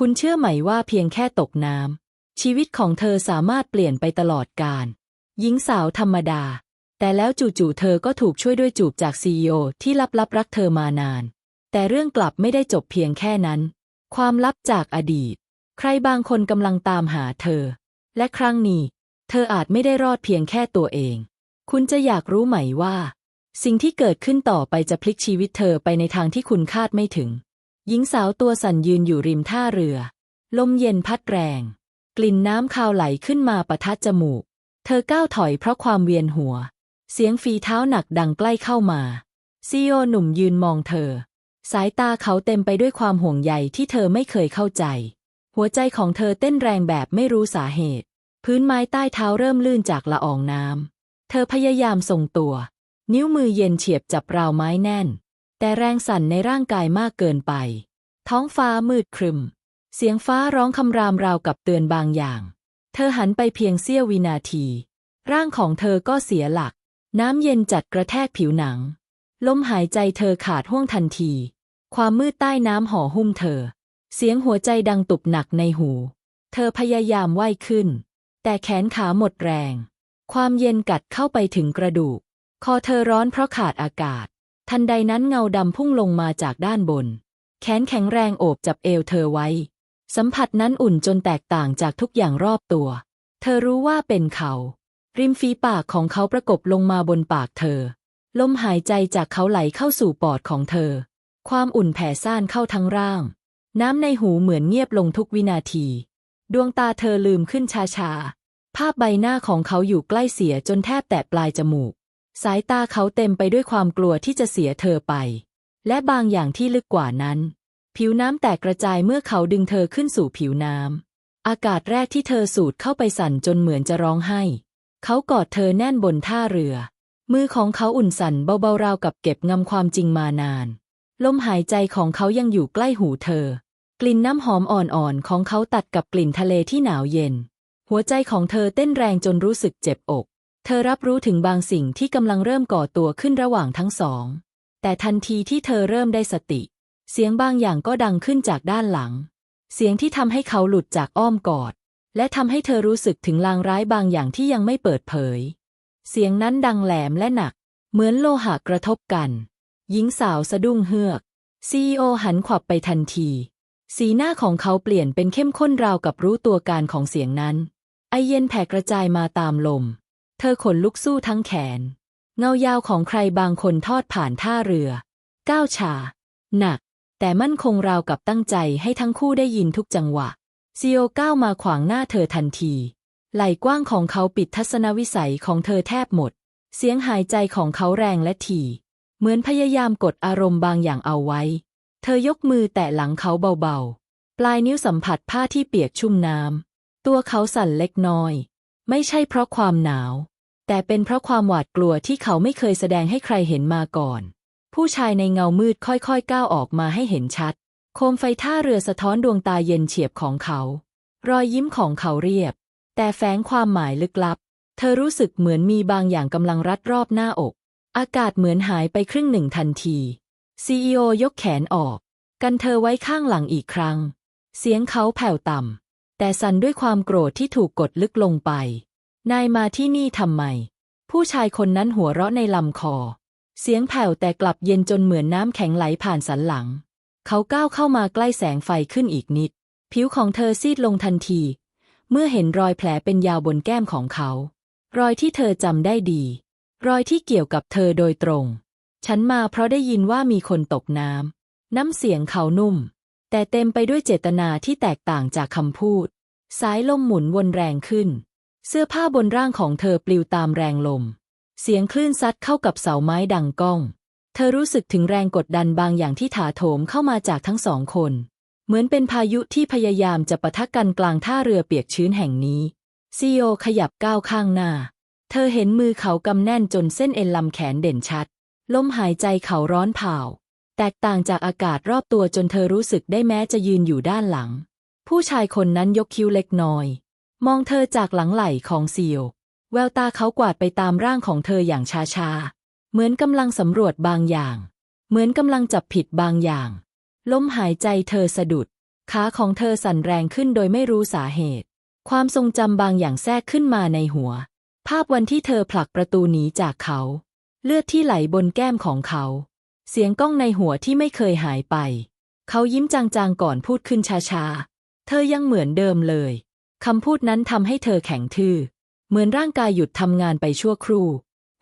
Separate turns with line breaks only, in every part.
คุณเชื่อไหมว่าเพียงแค่ตกน้ำชีวิตของเธอสามารถเปลี่ยนไปตลอดกาลหญิงสาวธรรมดา แต่แล้วจู่ๆเธอก็ถูกช่วยด้วยจูบจากซีอที่ลับๆรักเธอมานาน แต่เรื่องกลับไม่ได้จบเพียงแค่นั้น ความลับจากอดีต ใครบางคนกำลังตามหาเธอ และครั้งนี้ เธออาจไม่ได้รอดเพียงแค่ตัวเอง คุณจะอยากรู้ไหมว่า สิ่งที่เกิดขึ้นต่อไปจะพลิกชีวิตเธอไปในทางที่คุณคาดไม่ถึง หญิงสาวตัวสั่นยืนอยู่ริมท่าเรือ ลมเย็นพัดแรง กลิ่นน้ำคาวไหลขึ้นมาประทะจมูก เธอก้าวถอยเพราะความเวียนหัว เสียงฝีเท้าหนักดังใกล้เข้ามา ซีโอหนุ่มยืนมองเธอ สายตาเขาเต็มไปด้วยความห่วงใยที่เธอไม่เคยเข้าใจ หัวใจของเธอเต้นแรงแบบไม่รู้สาเหตุ พื้นไม้ใต้เท้าเริ่มลื่นจากละอองน้ำเธอพยายามทรงตัว นิ้วมือเย็นเฉียบจับราวไม้แน่น แต่แรงสั่นในร่างกายมากเกินไป ท้องฟ้ามืดครึม เสียงฟ้าร้องคำรามราวกับเตือนบางอย่าง เธอหันไปเพียงเสี้ยววินาที ร่างของเธอก็เสียหลัก น้ำเย็นจัดกระแทกผิวหนัง ลมหายใจเธอขาดห้วงทันที ความมืดใต้น้ำห่อหุ้มเธอ เสียงหัวใจดังตุบหนักในหู เธอพยายามว่ายขึ้น แต่แขนขาหมดแรง ความเย็นกัดเข้าไปถึงกระดูก คอเธอร้อนเพราะขาดอากาศ ทันใดนั้นเงาดำพุ่งลงมาจากด้านบน แขนแข็งแรงโอบจับเอวเธอไว้ สัมผัสนั้นอุ่นจนแตกต่างจากทุกอย่างรอบตัว เธอรู้ว่าเป็นเขา ริมฝีปากของเขาประกบลงมาบนปากเธอ ลมหายใจจากเขาไหลเข้าสู่ปอดของเธอ ความอุ่นแผ่ซ่านเข้าทั้งร่าง น้ำในหูเหมือนเงียบลงทุกวินาที ดวงตาเธอลืมขึ้นช้าๆภาพใบหน้าของเขาอยู่ใกล้เสียจนแทบแตะปลายจมูก สายตาเขาเต็มไปด้วยความกลัวที่จะเสียเธอไป และบางอย่างที่ลึกกว่านั้น ผิวน้ำแตกกระจายเมื่อเขาดึงเธอขึ้นสู่ผิวน้ำ อากาศแรกที่เธอสูดเข้าไปสั่นจนเหมือนจะร้องไห้ เขากอดเธอแน่นบนท่าเรือ มือของเขาอุ่นสั่นเบาๆราวกับเก็บงำความจริงมานาน ลมหายใจของเขายังอยู่ใกล้หูเธอ กลิ่นน้ำหอมอ่อนๆของเขาตัดกับกลิ่นทะเลที่หนาวเย็น หัวใจของเธอเต้นแรงจนรู้สึกเจ็บอก เธอรับรู้ถึงบางสิ่งที่กำลังเริ่มก่อตัวขึ้นระหว่างทั้งสอง แต่ทันทีที่เธอเริ่มได้สติ เสียงบางอย่างก็ดังขึ้นจากด้านหลัง เสียงที่ทำให้เขาหลุดจากอ้อมกอด และทำให้เธอรู้สึกถึงลางร้ายบางอย่างที่ยังไม่เปิดเผย เสียงนั้นดังแหลมและหนัก เหมือนโลหะกระทบกัน หญิงสาวสะดุ้งเฮือกซีอหันขวับไปทันที สีหน้าของเขาเปลี่ยนเป็นเข้มข้นราวกับรู้ตัวการของเสียงนั้น ไอเย็นแผ่กระจายมาตามลม เธอขนลุกสู้ทั้งแขน เงายาวของใครบางคนทอดผ่านท่าเรือ ก้าวฉาหนัก แต่มั่นคงราวกับตั้งใจให้ทั้งคู่ได้ยินทุกจังหวะซีโอก้าวมาขวางหน้าเธอทันที ไหล่กว้างของเขาปิดทัศนวิสัยของเธอแทบหมด เสียงหายใจของเขาแรงและถี่เหมือนพยายามกดอารมณ์บางอย่างเอาไว้ เธอยกมือแตะหลังเขาเบาๆ ปลายนิ้วสัมผัสผ้าที่เปียกชุ่มน้ำ ตัวเขาสั่นเล็กน้อย ไม่ใช่เพราะความหนาว แต่เป็นเพราะความหวาดกลัวที่เขาไม่เคยแสดงให้ใครเห็นมาก่อน ผู้ชายในเงามืดค่อยๆก้าวออกมาให้เห็นชัด โคมไฟท่าเรือสะท้อนดวงตาเย็นเฉียบของเขา รอยยิ้มของเขาเรียบ แต่แฝงความหมายลึกลับ เธอรู้สึกเหมือนมีบางอย่างกำลังรัดรอบหน้าอก อากาศเหมือนหายไปครึ่งหนึ่งทันทีซีอีโอยกแขนออก กันเธอไว้ข้างหลังอีกครั้ง เสียงเขาแผ่วต่ำ แต่สั่นด้วยความโกรธที่ถูกกดลึกลงไป นายมาที่นี่ทำไม ผู้ชายคนนั้นหัวเราะในลำคอ เสียงแผ่วแต่กลับเย็นจนเหมือนน้ำแข็งไหลผ่านสันหลัง เขาก้าวเข้ามาใกล้แสงไฟขึ้นอีกนิด ผิวของเธอซีดลงทันที เมื่อเห็นรอยแผลเป็นยาวบนแก้มของเขา รอยที่เธอจำได้ดี รอยที่เกี่ยวกับเธอโดยตรง ฉันมาเพราะได้ยินว่ามีคนตกน้ำน้ำเสียงเขานุ่ม แต่เต็มไปด้วยเจตนาที่แตกต่างจากคำพูด สายลมหมุนวนแรงขึ้น เสื้อผ้าบนร่างของเธอปลิวตามแรงลม เสียงคลื่นซัดเข้ากับเสาไม้ดังก้อง เธอรู้สึกถึงแรงกดดันบางอย่างที่ถาโถมเข้ามาจากทั้งสองคน เหมือนเป็นพายุที่พยายามจะปะทะกันกลางท่าเรือเปียกชื้นแห่งนี้ซีโอขยับก้าวข้างหน้า เธอเห็นมือเขากำแน่นจนเส้นเอ็นลำแขนเด่นชัด ลมหายใจเขาร้อนเผา แตกต่างจากอากาศรอบตัวจนเธอรู้สึกได้แม้จะยืนอยู่ด้านหลัง ผู้ชายคนนั้นยกคิ้วเล็กน้อย มองเธอจากหลังไหล่ของซีโอแววตาเขากวาดไปตามร่างของเธออย่างช้าๆ เหมือนกำลังสำรวจบางอย่าง เหมือนกำลังจับผิดบางอย่าง ลมหายใจเธอสะดุด ขาของเธอสั่นแรงขึ้นโดยไม่รู้สาเหตุ ความทรงจำบางอย่างแทรกขึ้นมาในหัว ภาพวันที่เธอผลักประตูหนีจากเขา เลือดที่ไหลบนแก้มของเขา เสียงก้องในหัวที่ไม่เคยหายไป เขายิ้มจางๆก่อนพูดขึ้นช้าๆ เธอยังเหมือนเดิมเลย คำพูดนั้นทำให้เธอแข็งทื่อ เหมือนร่างกายหยุดทำงานไปชั่วครู่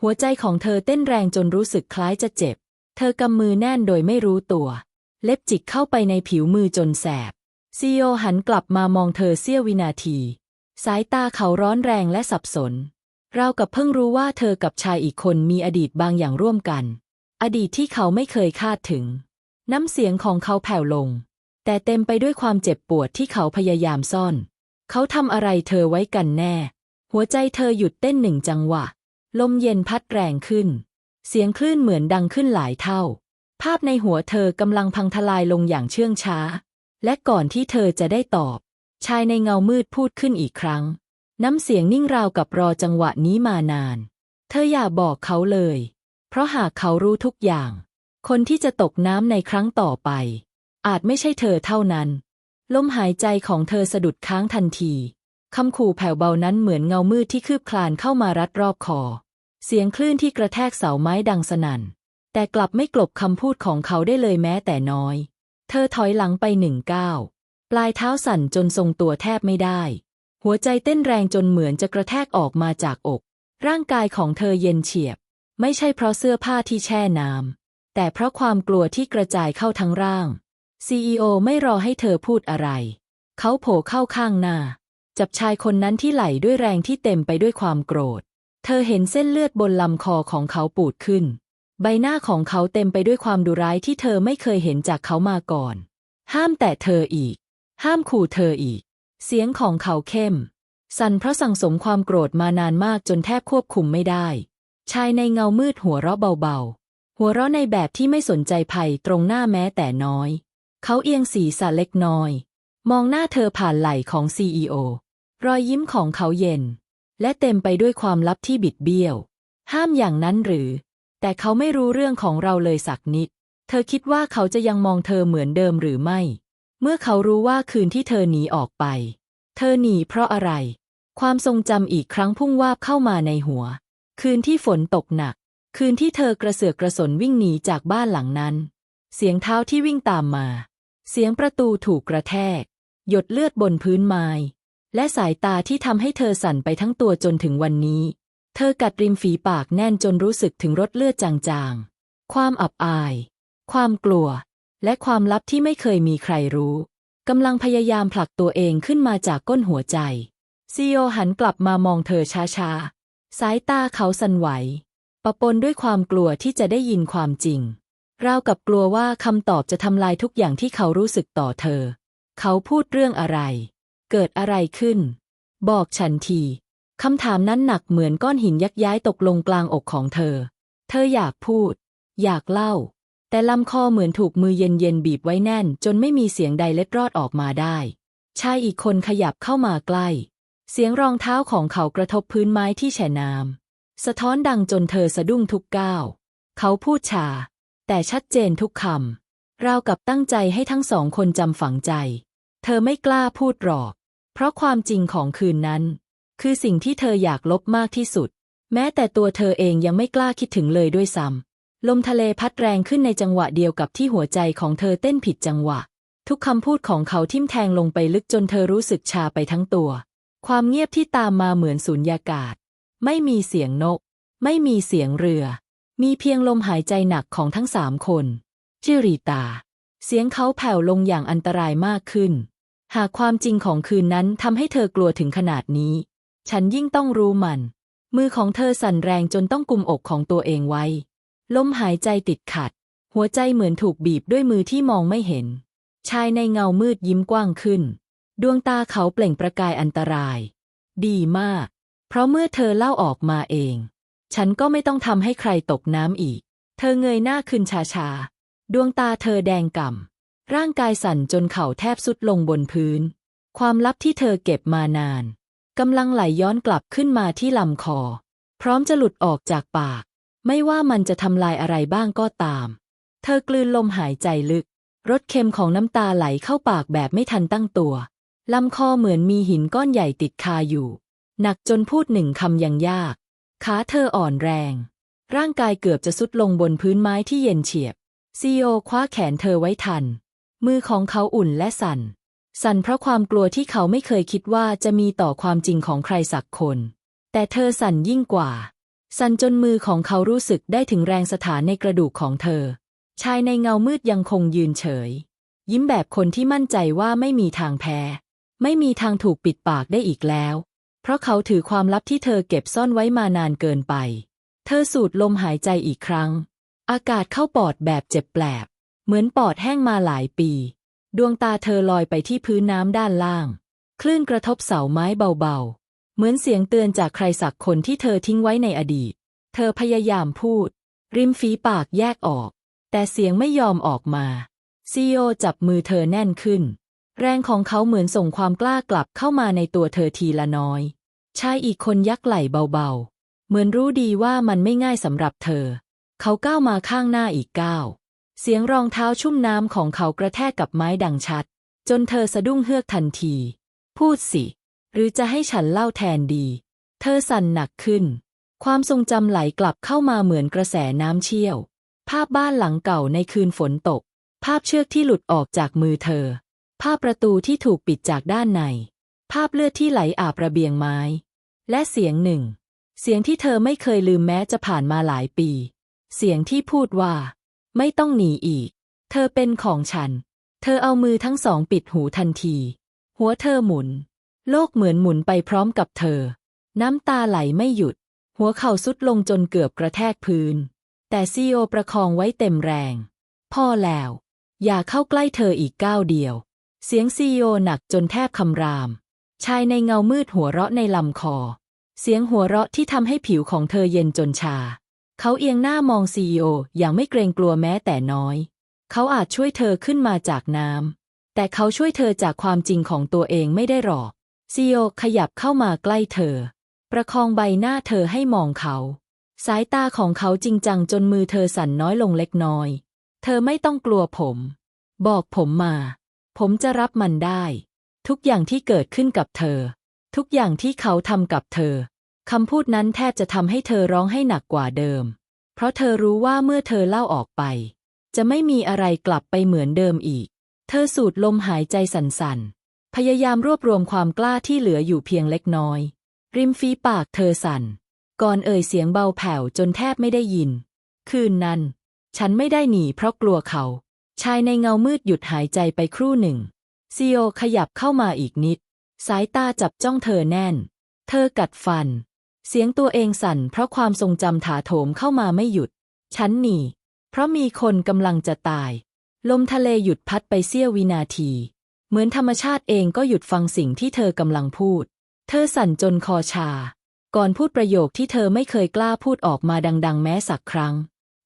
หัวใจของเธอเต้นแรงจนรู้สึกคล้ายจะเจ็บ เธอกำมือแน่นโดยไม่รู้ตัว เล็บจิกเข้าไปในผิวมือจนแสบ ซีโอหันกลับมามองเธอเสี้ยววินาที สายตาเขาร้อนแรงและสับสนเรากับเพิ่งรู้ว่าเธอกับชายอีกคนมีอดีตบางอย่างร่วมกัน อดีตที่เขาไม่เคยคาดถึง น้ำเสียงของเขาแผ่วลง แต่เต็มไปด้วยความเจ็บปวดที่เขาพยายามซ่อน เขาทำอะไรเธอไว้กันแน่ หัวใจเธอหยุดเต้นหนึ่งจังหวะ ลมเย็นพัดแรงขึ้น เสียงคลื่นเหมือนดังขึ้นหลายเท่า ภาพในหัวเธอกำลังพังทลายลงอย่างเชื่องช้า และก่อนที่เธอจะได้ตอบ ชายในเงามืดพูดขึ้นอีกครั้ง น้ำเสียงนิ่งราวกับรอจังหวะนี้มานาน เธออย่าบอกเขาเลย เพราะหากเขารู้ทุกอย่าง คนที่จะตกน้ำในครั้งต่อไป อาจไม่ใช่เธอเท่านั้น ลมหายใจของเธอสะดุดค้างทันทีคำขู่แผ่วเบานั้นเหมือนเงามืดที่คืบคลานเข้ามารัดรอบคอ เสียงคลื่นที่กระแทกเสาไม้ดังสนั่น แต่กลับไม่กลบคำพูดของเขาได้เลยแม้แต่น้อย เธอถอยหลังไปหนึ่งก้าวปลายเท้าสั่นจนทรงตัวแทบไม่ได้ หัวใจเต้นแรงจนเหมือนจะกระแทกออกมาจากอก ร่างกายของเธอเย็นเฉียบ ไม่ใช่เพราะเสื้อผ้าที่แช่น้ำแต่เพราะความกลัวที่กระจายเข้าทั้งร่าง CEO ไม่รอให้เธอพูดอะไร เขาโผล่เข้าข้างหน้า จับชายคนนั้นที่ไหลด้วยแรงที่เต็มไปด้วยความโกรธ เธอเห็นเส้นเลือดบนลำคอของเขาปูดขึ้น ใบหน้าของเขาเต็มไปด้วยความดุร้ายที่เธอไม่เคยเห็นจากเขามาก่อน ห้ามแตะเธออีก ห้ามขู่เธออีก เสียงของเขาเข้ม สั่นเพราะสั่งสมความโกรธมานานมากจนแทบควบคุมไม่ได้ ชายในเงามืดหัวเราะเบาๆ หัวเราะในแบบที่ไม่สนใจภัยตรงหน้าแม้แต่น้อย เขาเอียงศีรษะเล็กน้อย มองหน้าเธอผ่านไหล่ของ CEO รอยยิ้มของเขาเย็น และเต็มไปด้วยความลับที่บิดเบี้ยว ห้ามอย่างนั้นหรือ แต่เขาไม่รู้เรื่องของเราเลยสักนิด เธอคิดว่าเขาจะยังมองเธอเหมือนเดิมหรือไม่ เมื่อเขารู้ว่าคืนที่เธอหนีออกไป เธอหนีเพราะอะไร ความทรงจำอีกครั้งพุ่งวาบเข้ามาในหัว คืนที่ฝนตกหนัก คืนที่เธอกระเสือกกระสนวิ่งหนีจากบ้านหลังนั้น เสียงเท้าที่วิ่งตามมา เสียงประตูถูกกระแทก หยดเลือดบนพื้นไม้และสายตาที่ทำให้เธอสั่นไปทั้งตัวจนถึงวันนี้ เธอกัดริมฝีปากแน่นจนรู้สึกถึงรสเลือดจางๆ ความอับอาย ความกลัว และความลับที่ไม่เคยมีใครรู้กำลังพยายามผลักตัวเองขึ้นมาจากก้นหัวใจซีโอหันกลับมามองเธอช้าๆ สายตาเขาสั่นไหว ปะปนด้วยความกลัวที่จะได้ยินความจริง ราวกับกลัวว่าคำตอบจะทำลายทุกอย่างที่เขารู้สึกต่อเธอ เขาพูดเรื่องอะไร เกิดอะไรขึ้น บอกฉันทีคำถามนั้นหนักเหมือนก้อนหินยักย้ายตกลงกลางอกของเธอ เธออยากพูด อยากเล่า แต่ลำคอเหมือนถูกมือเย็นๆบีบไว้แน่น จนไม่มีเสียงใดเล็ดรอดออกมาได้ ชายอีกคนขยับเข้ามาใกล้ เสียงรองเท้าของเขากระทบพื้นไม้ที่แฉน้ำสะท้อนดังจนเธอสะดุ้งทุกก้าว เขาพูดชา แต่ชัดเจนทุกคำราวกับตั้งใจให้ทั้งสองคนจำฝังใจ เธอไม่กล้าพูดหรอก เพราะความจริงของคืนนั้น คือสิ่งที่เธออยากลบมากที่สุด แม้แต่ตัวเธอเองยังไม่กล้าคิดถึงเลยด้วยซ้ำลมทะเลพัดแรงขึ้นในจังหวะเดียวกับที่หัวใจของเธอเต้นผิดจังหวะ ทุกคำพูดของเขาทิ่มแทงลงไปลึกจนเธอรู้สึกชาไปทั้งตัว ความเงียบที่ตามมาเหมือนสูญญากาศ ไม่มีเสียงนก ไม่มีเสียงเรือ มีเพียงลมหายใจหนักของทั้งสามคนจิริตา เสียงเขาแผ่วลงอย่างอันตรายมากขึ้น หากความจริงของคืนนั้นทำให้เธอกลัวถึงขนาดนี้ ฉันยิ่งต้องรู้มัน มือของเธอสั่นแรงจนต้องกุมอกของตัวเองไว้ ลมหายใจติดขัด หัวใจเหมือนถูกบีบด้วยมือที่มองไม่เห็น ชายในเงามืดยิ้มกว้างขึ้น ดวงตาเขาเปล่งประกายอันตราย ดีมาก เพราะเมื่อเธอเล่าออกมาเอง ฉันก็ไม่ต้องทำให้ใครตกน้ำอีก เธอเงยหน้าขึ้นช้าดวงตาเธอแดงก่ำ ร่างกายสั่นจนเข่าแทบสุดลงบนพื้น ความลับที่เธอเก็บมานานกำลังไหลย้อนกลับขึ้นมาที่ลำคอ พร้อมจะหลุดออกจากปาก ไม่ว่ามันจะทำลายอะไรบ้างก็ตาม เธอกลืนลมหายใจลึก รสเค็มของน้ำตาไหลเข้าปากแบบไม่ทันตั้งตัว ลำคอเหมือนมีหินก้อนใหญ่ติดคาอยู่ หนักจนพูดหนึ่งคำยังยาก ขาเธออ่อนแรง ร่างกายเกือบจะสุดลงบนพื้นไม้ที่เย็นเฉียบ ซีโอคว้าแขนเธอไว้ทัน มือของเขาอุ่นและสั่น สั่นเพราะความกลัวที่เขาไม่เคยคิดว่าจะมีต่อความจริงของใครสักคน แต่เธอสั่นยิ่งกว่า สั่นจนมือของเขารู้สึกได้ถึงแรงสถานในกระดูกของเธอ ชายในเงามืดยังคงยืนเฉย ยิ้มแบบคนที่มั่นใจว่าไม่มีทางแพ้ ไม่มีทางถูกปิดปากได้อีกแล้ว เพราะเขาถือความลับที่เธอเก็บซ่อนไว้มานานเกินไป เธอสูดลมหายใจอีกครั้ง อากาศเข้าปอดแบบเจ็บแปลบ เหมือนปอดแห้งมาหลายปี ดวงตาเธอลอยไปที่พื้นน้ำด้านล่าง คลื่นกระทบเสาไม้เบาๆ เหมือนเสียงเตือนจากใครสักคนที่เธอทิ้งไว้ในอดีต เธอพยายามพูด ริมฝีปากแยกออก แต่เสียงไม่ยอมออกมาซีโอจับมือเธอแน่นขึ้น แรงของเขาเหมือนส่งความกล้ากลับเข้ามาในตัวเธอทีละน้อย ชายอีกคนยักไหล่เบาๆ เหมือนรู้ดีว่ามันไม่ง่ายสำหรับเธอ เขาก้าวมาข้างหน้าอีกก้าว เสียงรองเท้าชุ่มน้ำของเขากระแทกกับไม้ดังชัด จนเธอสะดุ้งเฮือกทันที พูดสิ หรือจะให้ฉันเล่าแทนดี เธอสั่นหนักขึ้น ความทรงจำไหลกลับเข้ามาเหมือนกระแสน้ำเชี่ยว ภาพบ้านหลังเก่าในคืนฝนตก ภาพเชือกที่หลุดออกจากมือเธอ ภาพประตูที่ถูกปิดจากด้านใน ภาพเลือดที่ไหลอาบระเบียงไม้ และเสียงหนึ่ง เสียงที่เธอไม่เคยลืมแม้จะผ่านมาหลายปี เสียงที่พูดว่า ไม่ต้องหนีอีก เธอเป็นของฉัน เธอเอามือทั้งสองปิดหูทันที หัวเธอหมุน โลกเหมือนหมุนไปพร้อมกับเธอ น้ำตาไหลไม่หยุด หัวเข่าสุดลงจนเกือบกระแทกพื้น แต่ซีโอประคองไว้เต็มแรง พ่อแล้ว อย่าเข้าใกล้เธออีกก้าวเดียว เสียงซีโอหนักจนแทบคำราม ชายในเงามืดหัวเราะในลำคอ เสียงหัวเราะที่ทำให้ผิวของเธอเย็นจนชา เขาเอียงหน้ามองซีโออย่างไม่เกรงกลัวแม้แต่น้อย เขาอาจช่วยเธอขึ้นมาจากน้ำแต่เขาช่วยเธอจากความจริงของตัวเองไม่ได้หรอกซีโอขยับเข้ามาใกล้เธอ ประคองใบหน้าเธอให้มองเขา สายตาของเขาจริงจังจนมือเธอสั่นน้อยลงเล็กน้อย เธอไม่ต้องกลัวผม บอกผมมา ผมจะรับมันได้ ทุกอย่างที่เกิดขึ้นกับเธอ ทุกอย่างที่เขาทำกับเธอคำพูดนั้นแทบจะทำให้เธอร้องให้หนักกว่าเดิม เพราะเธอรู้ว่าเมื่อเธอเล่าออกไป จะไม่มีอะไรกลับไปเหมือนเดิมอีก เธอสูดลมหายใจสั่นๆ พยายามรวบรวมความกล้าที่เหลืออยู่เพียงเล็กน้อย ริมฝีปากเธอสั่น ก่อนเอ่ยเสียงเบาแผ่วจนแทบไม่ได้ยิน คืนนั้น ฉันไม่ได้หนีเพราะกลัวเขา ชายในเงามืดหยุดหายใจไปครู่หนึ่งซีโอขยับเข้ามาอีกนิด สายตาจับจ้องเธอแน่น เธอกัดฟัน เสียงตัวเองสั่นเพราะความทรงจำถาโถมเข้ามาไม่หยุด ฉันหนีเพราะมีคนกำลังจะตาย ลมทะเลหยุดพัดไปเสี้ยววินาที เหมือนธรรมชาติเองก็หยุดฟังสิ่งที่เธอกำลังพูด เธอสั่นจนคอชา ก่อนพูดประโยคที่เธอไม่เคยกล้าพูดออกมาดัง ๆ แม้สักครั้ง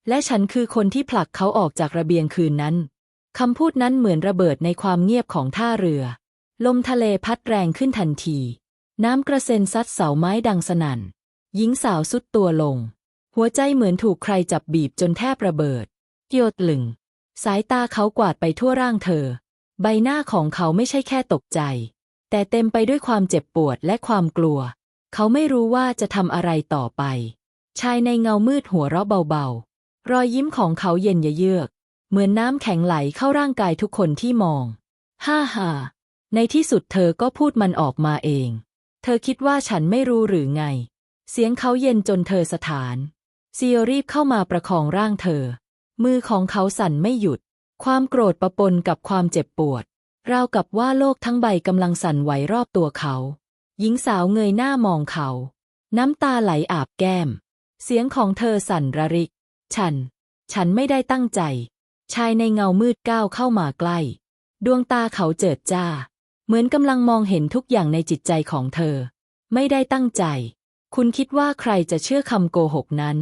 และฉันคือคนที่ผลักเขาออกจากระเบียงคืนนั้น คำพูดนั้นเหมือนระเบิดในความเงียบของท่าเรือ ลมทะเลพัดแรงขึ้นทันที น้ำกระเซ็นซัดเสาไม้ดังสนั่น หญิงสาวสุดตัวลง หัวใจเหมือนถูกใครจับบีบจนแทบระเบิดเกียวตลึง สายตาเขากวาดไปทั่วร่างเธอ ใบหน้าของเขาไม่ใช่แค่ตกใจ แต่เต็มไปด้วยความเจ็บปวดและความกลัว เขาไม่รู้ว่าจะทำอะไรต่อไป ชายในเงามืดหัวเราะเบาๆ รอยยิ้มของเขาเย็นเยือก เหมือนน้ำแข็งไหลเข้าร่างกายทุกคนที่มอง ฮ่าฮ่าในที่สุดเธอก็พูดมันออกมาเอง เธอคิดว่าฉันไม่รู้หรือไง เสียงเขาเย็นจนเธอสถานซีอรีบเข้ามาประคองร่างเธอ มือของเขาสั่นไม่หยุด ความโกรธประปนกับความเจ็บปวด ราวกับว่าโลกทั้งใบกำลังสั่นไหวรอบตัวเขา หญิงสาวเงยหน้ามองเขา น้ำตาไหลอาบแก้ม เสียงของเธอสั่นระริก ฉัน ฉันไม่ได้ตั้งใจ ชายในเงามืดก้าวเข้ามาใกล้ ดวงตาเขาเจิดจ้า เหมือนกำลังมองเห็นทุกอย่างในจิตใจของเธอ ไม่ได้ตั้งใจ คุณคิดว่าใครจะเชื่อคำโกหกนั้น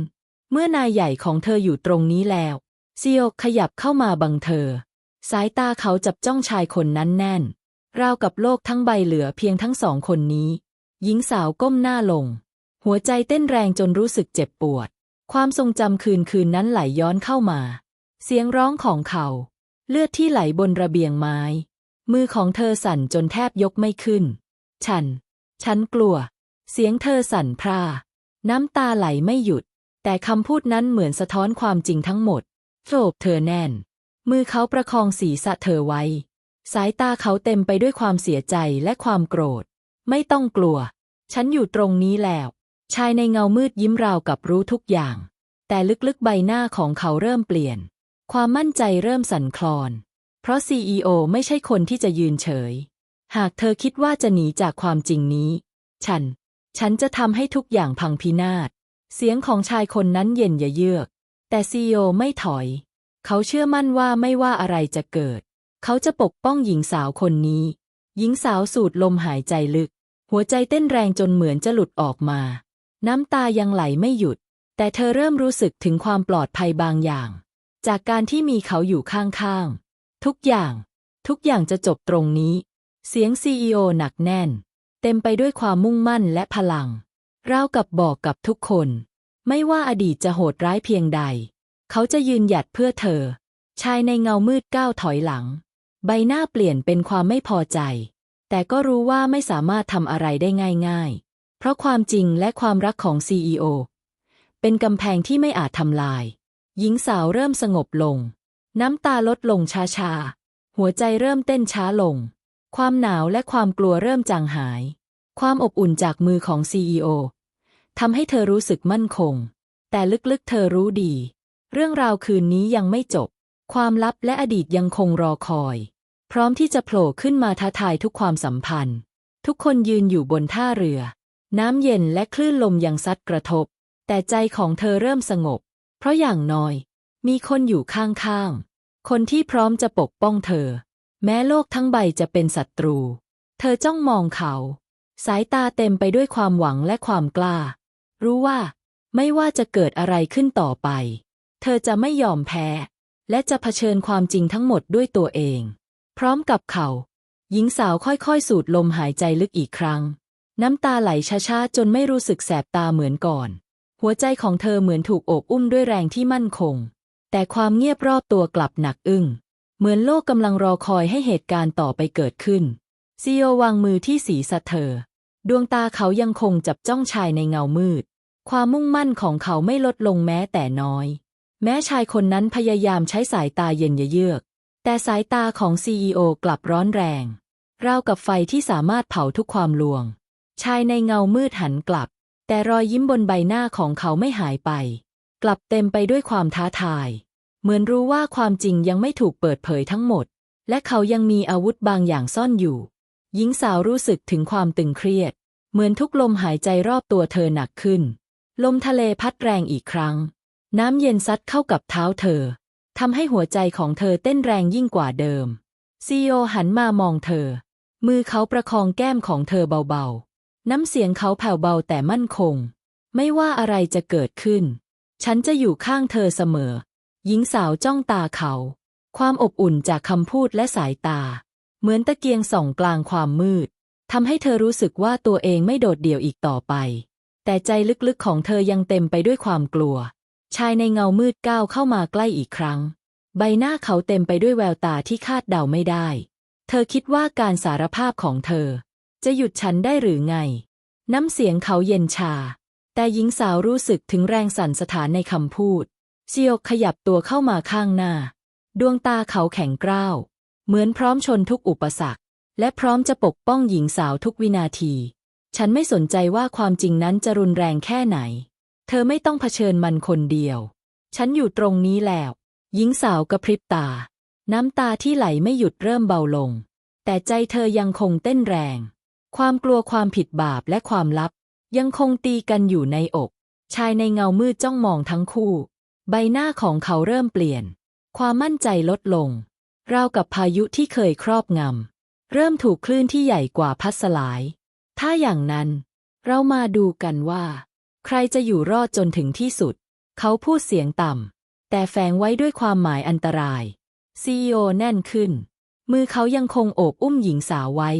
เมื่อนายใหญ่ของเธออยู่ตรงนี้แล้วซีโอขยับเข้ามาบังเธอ สายตาเขาจับจ้องชายคนนั้นแน่น ราวกับโลกทั้งใบเหลือเพียงทั้งสองคนนี้ หญิงสาวก้มหน้าลง หัวใจเต้นแรงจนรู้สึกเจ็บปวด ความทรงจำคืนคืนนั้นไหลย้อนเข้ามา เสียงร้องของเขา เลือดที่ไหลบนระเบียงไม้ มือของเธอสั่นจนแทบยกไม่ขึ้น ฉัน ฉันกลัว เสียงเธอสั่นพร่า น้ำตาไหลไม่หยุด แต่คำพูดนั้นเหมือนสะท้อนความจริงทั้งหมดโอบเธอแน่น มือเขาประคองศีรษะเธอไว้ สายตาเขาเต็มไปด้วยความเสียใจและความโกรธ ไม่ต้องกลัว ฉันอยู่ตรงนี้แล้ว ชายในเงามืดยิ้มราวกับรู้ทุกอย่าง แต่ลึกๆใบหน้าของเขาเริ่มเปลี่ยน ความมั่นใจเริ่มสั่นคลอน เพราะซีอไม่ใช่คนที่จะยืนเฉย หากเธอคิดว่าจะหนีจากความจริงนี้ ฉัน ฉันจะทำให้ทุกอย่างพังพินาศ เสียงของชายคนนั้นเย็นยะเยือก แต่ซีโอไม่ถอย เขาเชื่อมั่นว่าไม่ว่าอะไรจะเกิด เขาจะปกป้องหญิงสาวคนนี้ หญิงสาวสูดลมหายใจลึก หัวใจเต้นแรงจนเหมือนจะหลุดออกมา น้ำตายังไหลไม่หยุด แต่เธอเริ่มรู้สึกถึงความปลอดภัยบางอย่าง จากการที่มีเขาอยู่ข้างๆ ทุกอย่าง ทุกอย่างจะจบตรงนี้ เสียงซีอหนักแน่น เต็มไปด้วยความมุ่งมั่นและพลังราวกับบอกกับทุกคน ไม่ว่าอดีตจะโหดร้ายเพียงใด เขาจะยืนหยัดเพื่อเธอ ชายในเงามืดก้าวถอยหลัง ใบหน้าเปลี่ยนเป็นความไม่พอใจ แต่ก็รู้ว่าไม่สามารถทำอะไรได้ง่าย ๆ ราะความจริงและความรักของซีอเป็นกำแพงที่ไม่อาจทำลาย หญิงสาวเริ่มสงบลง น้ำตาลดลงช้าๆ หัวใจเริ่มเต้นช้าลง ความหนาวและความกลัวเริ่มจางหาย ความอบอุ่นจากมือของซีอทำให้เธอรู้สึกมั่นคง แต่ลึกๆ เธอรู้ดี เรื่องราวคืนนี้ยังไม่จบ ความลับและอดีตยังคงรอคอย พร้อมที่จะโผล่ขึ้นมาท้าทายทุกความสัมพันธ์ ทุกคนยืนอยู่บนท่าเรือ น้ำเย็นและคลื่นลมยังซัดกระทบ แต่ใจของเธอเริ่มสงบ เพราะอย่างน้อย มีคนอยู่ข้างๆ คนที่พร้อมจะปกป้องเธอ แม้โลกทั้งใบจะเป็นศัตรู เธอจ้องมองเขา สายตาเต็มไปด้วยความหวังและความกล้า รู้ว่า ไม่ว่าจะเกิดอะไรขึ้นต่อไป เธอจะไม่ยอมแพ้ และจะเผชิญความจริงทั้งหมดด้วยตัวเอง พร้อมกับเขา หญิงสาวค่อยๆ สูดลมหายใจลึกอีกครั้ง น้ำตาไหลช้าๆจนไม่รู้สึกแสบตาเหมือนก่อน หัวใจของเธอเหมือนถูกโอบอุ้มด้วยแรงที่มั่นคง แต่ความเงียบรอบตัวกลับหนักอึ้ง เหมือนโลกกำลังรอคอยให้เหตุการณ์ต่อไปเกิดขึ้นซีโอวางมือที่ศีรษะเธอ ดวงตาเขายังคงจับจ้องชายในเงามืด ความมุ่งมั่นของเขาไม่ลดลงแม้แต่น้อย แม้ชายคนนั้นพยายามใช้สายตาเย็นเยือก แต่สายตาของซีออกลับร้อนแรง ราวกับไฟที่สามารถเผาทุกความลวง ชายในเงามืดหันกลับ แต่รอยยิ้มบนใบหน้าของเขาไม่หายไป กลับเต็มไปด้วยความท้าทาย เหมือนรู้ว่าความจริงยังไม่ถูกเปิดเผยทั้งหมด และเขายังมีอาวุธบางอย่างซ่อนอยู่ หญิงสาวรู้สึกถึงความตึงเครียด เหมือนทุกลมหายใจรอบตัวเธอหนักขึ้น ลมทะเลพัดแรงอีกครั้ง น้ำเย็นซัดเข้ากับเท้าเธอทำให้หัวใจของเธอเต้นแรงยิ่งกว่าเดิมซีโอหันมามองเธอ มือเขาประคองแก้มของเธอเบาๆ น้ำเสียงเขาแผ่วเบาแต่มั่นคง ไม่ว่าอะไรจะเกิดขึ้น ฉันจะอยู่ข้างเธอเสมอ หญิงสาวจ้องตาเขา ความอบอุ่นจากคำพูดและสายตา เหมือนตะเกียงส่องกลางความมืดทำให้เธอรู้สึกว่าตัวเองไม่โดดเดี่ยวอีกต่อไป แต่ใจลึกๆของเธอยังเต็มไปด้วยความกลัว ชายในเงามืดก้าวเข้ามาใกล้อีกครั้ง ใบหน้าเขาเต็มไปด้วยแววตาที่คาดเดาไม่ได้ เธอคิดว่าการสารภาพของเธอ จะหยุดฉันได้หรือไง น้ำเสียงเขาเย็นชา แต่หญิงสาวรู้สึกถึงแรงสั่นสะท้านในคำพูดเซียวขยับตัวเข้ามาข้างหน้า ดวงตาเขาแข็งกร้าว เหมือนพร้อมชนทุกอุปสรรค และพร้อมจะปกป้องหญิงสาวทุกวินาที ฉันไม่สนใจว่าความจริงนั้นจะรุนแรงแค่ไหน เธอไม่ต้องเผชิญมันคนเดียว ฉันอยู่ตรงนี้แล้ว หญิงสาวกระพริบตา น้ำตาที่ไหลไม่หยุดเริ่มเบาลง แต่ใจเธอยังคงเต้นแรง ความกลัวความผิดบาปและความลับ ยังคงตีกันอยู่ในอก ชายในเงามืดจ้องมองทั้งคู่ ใบหน้าของเขาเริ่มเปลี่ยน ความมั่นใจลดลง ราวกับพายุที่เคยครอบงำ เริ่มถูกคลื่นที่ใหญ่กว่าพัดสลาย ถ้าอย่างนั้น เรามาดูกันว่า ใครจะอยู่รอดจนถึงที่สุด เขาพูดเสียงต่ำ แต่แฝงไว้ด้วยความหมายอันตรายซีโอแน่นขึ้น มือเขายังคงโอบอุ้มหญิงสาวไว้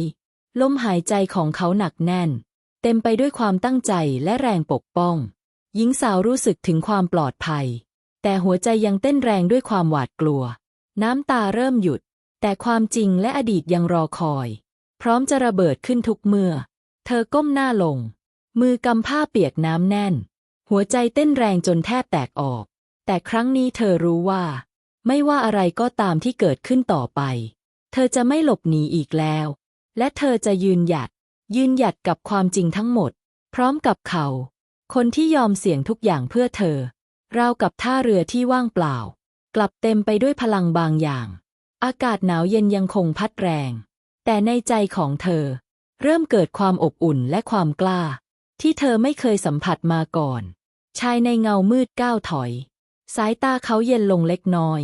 ลมหายใจของเขาหนักแน่น เต็มไปด้วยความตั้งใจและแรงปกป้อง หญิงสาวรู้สึกถึงความปลอดภัย แต่หัวใจยังเต้นแรงด้วยความหวาดกลัว น้ำตาเริ่มหยุด แต่ความจริงและอดีตยังรอคอย พร้อมจะระเบิดขึ้นทุกเมื่อ เธอก้มหน้าลง มือกำผ้าเปียกน้ำแน่น หัวใจเต้นแรงจนแทบแตกออก แต่ครั้งนี้เธอรู้ว่า ไม่ว่าอะไรก็ตามที่เกิดขึ้นต่อไป เธอจะไม่หลบหนีอีกแล้ว และเธอจะยืนหยัด ยืนหยัดกับความจริงทั้งหมด พร้อมกับเขา คนที่ยอมเสี่ยงทุกอย่างเพื่อเธอ ราวกับท่าเรือที่ว่างเปล่า กลับเต็มไปด้วยพลังบางอย่าง อากาศหนาวเย็นยังคงพัดแรง แต่ในใจของเธอ เริ่มเกิดความอบอุ่นและความกล้า ที่เธอไม่เคยสัมผัสมาก่อน ชายในเงามืดก้าวถอย สายตาเขาเย็นลงเล็กน้อย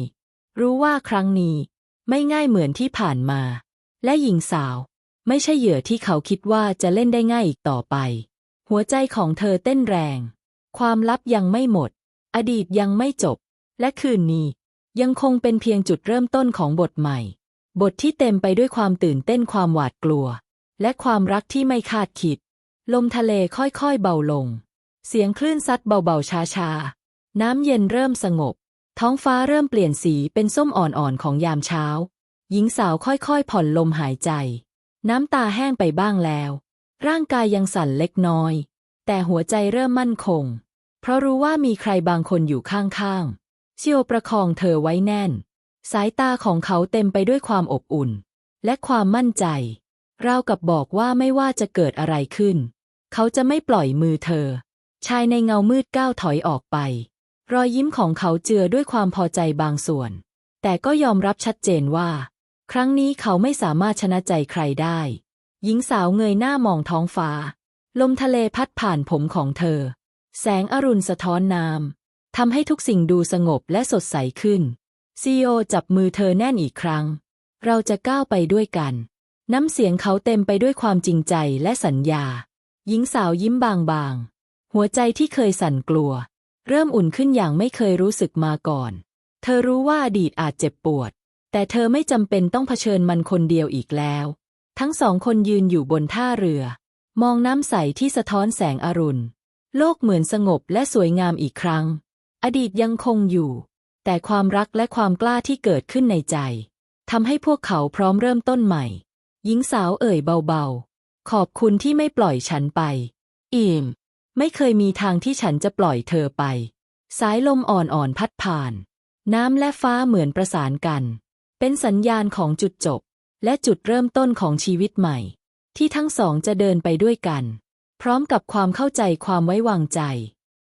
รู้ว่าครั้งนี้ ไม่ง่ายเหมือนที่ผ่านมา และหญิงสาว ไม่ใช่เหยื่อที่เขาคิดว่าจะเล่นได้ง่ายอีกต่อไป หัวใจของเธอเต้นแรง ความลับยังไม่หมด อดีตยังไม่จบ และคืนนี้ ยังคงเป็นเพียงจุดเริ่มต้นของบทใหม่ บทที่เต็มไปด้วยความตื่นเต้นความหวาดกลัว และความรักที่ไม่คาดคิด ลมทะเลค่อยๆเบาลง เสียงคลื่นซัดเบาๆช้าๆ น้ำเย็นเริ่มสงบ ท้องฟ้าเริ่มเปลี่ยนสีเป็นส้มอ่อนๆของยามเช้า หญิงสาวค่อยๆผ่อนลมหายใจ น้ำตาแห้งไปบ้างแล้ว ร่างกายยังสั่นเล็กน้อย แต่หัวใจเริ่มมั่นคง เพราะรู้ว่ามีใครบางคนอยู่ข้างๆเชียวประคองเธอไว้แน่น สายตาของเขาเต็มไปด้วยความอบอุ่น และความมั่นใจราวกับบอกว่าไม่ว่าจะเกิดอะไรขึ้น เขาจะไม่ปล่อยมือเธอ ชายในเงามืดก้าวถอยออกไป รอยยิ้มของเขาเจือด้วยความพอใจบางส่วน แต่ก็ยอมรับชัดเจนว่า ครั้งนี้เขาไม่สามารถชนะใจใครได้ หญิงสาวเงยหน้ามองท้องฟ้า ลมทะเลพัดผ่านผมของเธอ แสงอรุณสะท้อนน้ำทำให้ทุกสิ่งดูสงบและสดใสขึ้น ซีโอจับมือเธอแน่นอีกครั้ง เราจะก้าวไปด้วยกัน น้ำเสียงเขาเต็มไปด้วยความจริงใจและสัญญา หญิงสาวยิ้มบางๆ หัวใจที่เคยสั่นกลัว เริ่มอุ่นขึ้นอย่างไม่เคยรู้สึกมาก่อน เธอรู้ว่าอดีตอาจเจ็บปวด แต่เธอไม่จำเป็นต้องเผชิญมันคนเดียวอีกแล้ว ทั้งสองคนยืนอยู่บนท่าเรือ มองน้ำใสที่สะท้อนแสงอรุณ โลกเหมือนสงบและสวยงามอีกครั้ง อดีตยังคงอยู่ แต่ความรักและความกล้าที่เกิดขึ้นในใจทำให้พวกเขาพร้อมเริ่มต้นใหม่ หญิงสาวเอ่ยเบาๆ ขอบคุณที่ไม่ปล่อยฉันไป อิมไม่เคยมีทางที่ฉันจะปล่อยเธอไป สายลมอ่อนๆพัดผ่าน น้ำและฟ้าเหมือนประสานกัน เป็นสัญญาณของจุดจบ และจุดเริ่มต้นของชีวิตใหม่ ที่ทั้งสองจะเดินไปด้วยกัน พร้อมกับความเข้าใจความไว้วางใจ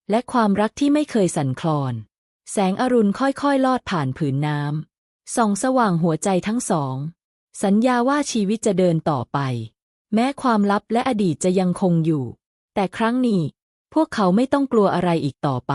และความรักที่ไม่เคยสั่นคลอน แสงอรุณค่อยๆ ลอดผ่านผืนน้ำส่องสว่างหัวใจทั้งสอง สัญญาว่าชีวิตจะเดินต่อไป แม้ความลับและอดีตจะยังคงอยู่ แต่ครั้งนี้ พวกเขาไม่ต้องกลัวอะไรอีกต่อไป